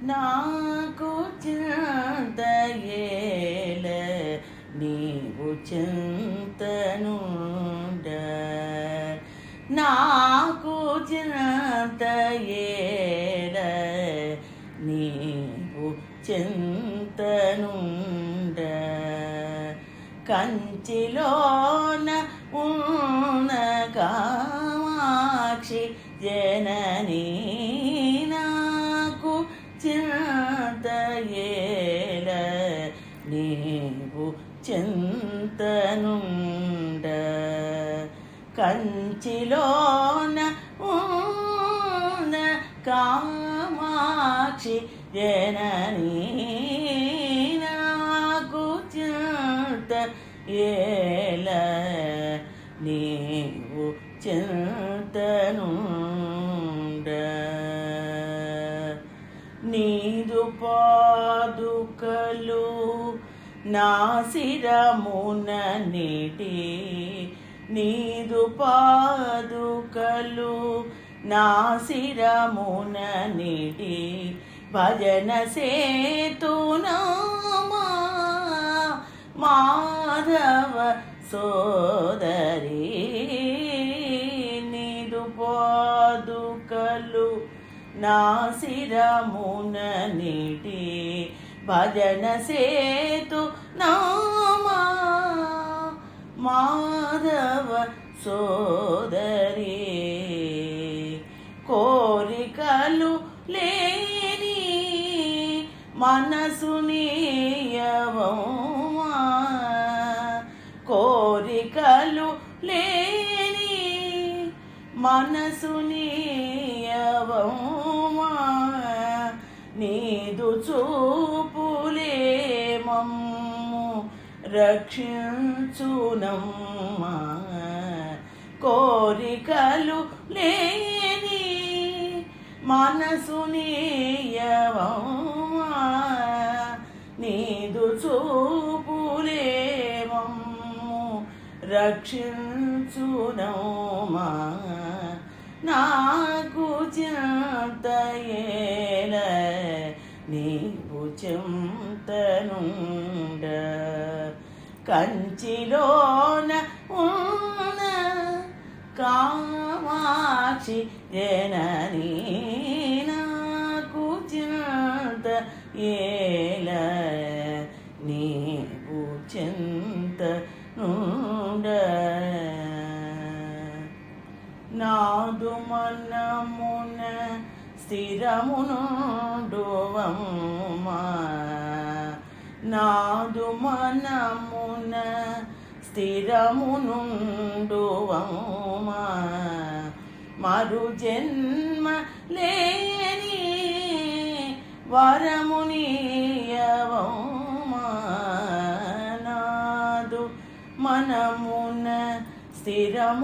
నాకు చింతయేల నీవు చింతనుండ నాకు చింతయేల నీవు చింతనుండ కంచిలోన ఉన్న కామాక్షి జననీ నీవు చింతనుండ కంచిలోన ఉన్న కామాక్షి జననీ నాకు చింత ఏల నీవు చింతనుండ నా శిరమున నేటి నీదు పాదుకలు. నా శిరమున నేటి భజన సేతునామా మాధవ సోదరి నీదు పాదుకలు. నా శిరమున నీటి భజన సేతు నామా మాధవ సోదరి కోరికలు లేని మనసు నీయవమా కోరికలు లేని మనసు నీయవమా నీదు చూపులే రక్షించునమ్మా. కోరికలు లేని మనసు నీయవమా నీదు చూపులేమమ్ము రక్షించునమ్మా. నాకు చింతయేల నీవు చింతనుండ. కంచిలోన ఉన్న కామాక్షి జననీ నాకు చింత ఏల నీవు చింత నుండ నాదు మనమున స్థిరమునుడువమ్మా నాదు మనమున స్థిరమునుండువమా మరు జన్మ లేని వరమునియవమ్మా నాదు మనమున స్థిరమునుండువమా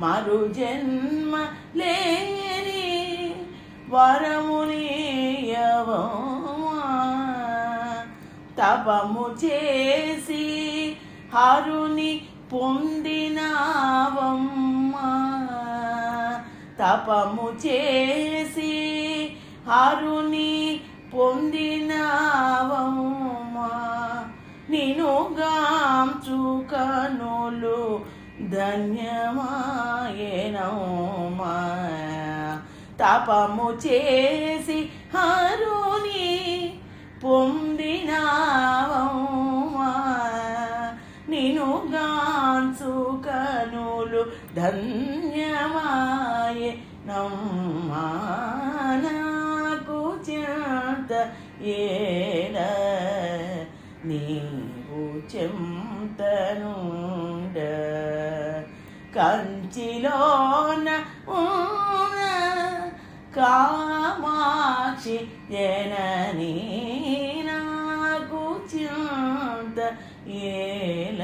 మరు జన్మ లేని వరమునియవమా తపము చేసి హరుని పొందినావమ్మా. తపము చేసి హరుని పొందినావమ్మా. నిను గాంచు కనులు ధన్యమాయనమ్మా. తపము చేసి హరుని పొందినావమ్మా. నిను గాన్సు కనులు ధన్యమాయ. నమ్మానాకు చెంత ఏడ నీవు చెంతనుండ. కంచిలోన కామాక్షి జననీ నాకు చింత ఏల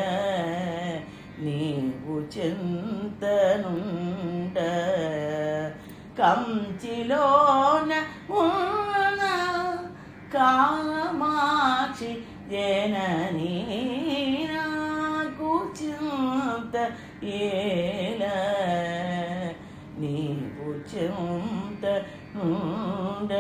నీవు చింతనుండ కంచిలోన ఉన్న కామాక్షి జననీ నాకు చింత ఏల నీవు చెంత నుండ